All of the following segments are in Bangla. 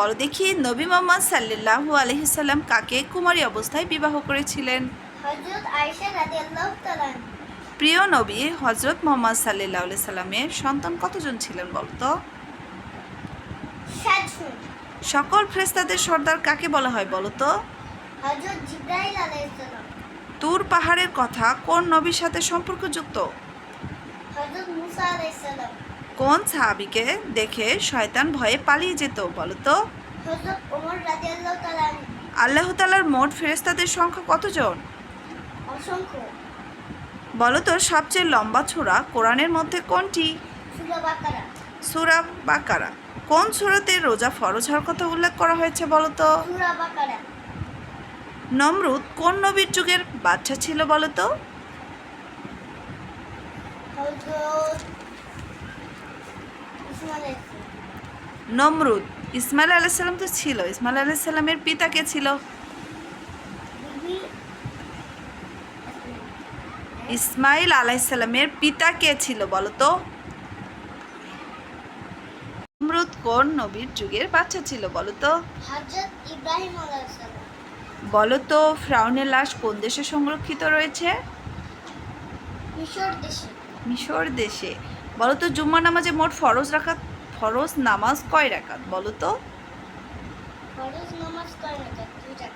বলো দেখি নবী মোহাম্মদ সাল্লাল্লাহু আলহিসাল্লাম কাকে কুমারী অবস্থায় বিবাহ করেছিলেন? প্রিয় নবী হজরত মোহাম্মদ সাল্লাহ আলি সাল্লামের সন্তান কতজন ছিলেন বলতো? সকল ফ্রেস্তাদের সর্দার কাকে বলা হয় বলতো? তুর পাহাড়ের কথা কোন নবীর সাথে সম্পর্কযুক্ত? মুসা কোন সাহাবিকে দেখে শয়তান ভয়ে পালিয়ে যেত বলতো হযরত ওমর আল্লাহ তালার মোট ফেরেস্তাদের সংখ্যা কতজন? অসংখ্য। বলতো সবচেয়ে লম্বা ছোড়া কোরআনের মধ্যে কোনটি? সূরা বাকারা। কোন সুরাতে রোজা ফরজ হওয়ার কথা উল্লেখ করা হয়েছে বলতো সূরা বাকারা। নমরুদ কোন নবীর যুগের বাচ্চা ছিল আলাইহিস সালাম নমরুদ ইসমাইল আলাইসাল্লাম তো ছিল। ইসমাইল আলাইসাল্লামের পিতা কে ছিল? ইসমাইল আলাইসাল্লামের পিতা কে ছিল বলতো নমরুদ কোন নবীর যুগের বাচ্চা ছিল বলতো ইব্রাহিম সালাম। বলতো ফ্রাউনের লাশ কোন দেশে সংরক্ষিত রয়েছে? মিশর দেশে। মিশর দেশে। বলতো জুম্মা নামাজে মোট ফরজ রাখাত ফরজ নামাজ কয় রাকাত বলতো? ফরজ নামাজ কয় রাকাত দুই রাকাত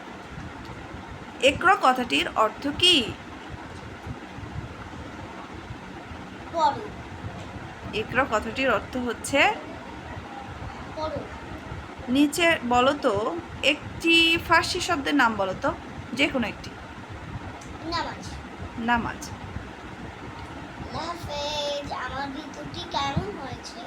একরা কথাটির অর্থ কি? একরা কথাটির অর্থ হচ্ছে নিচে বলতো একটি ফার্সি শব্দের নাম বলতো যে কোনো একটি। নামাজ। নামাজ। দারুণ হয়েছে।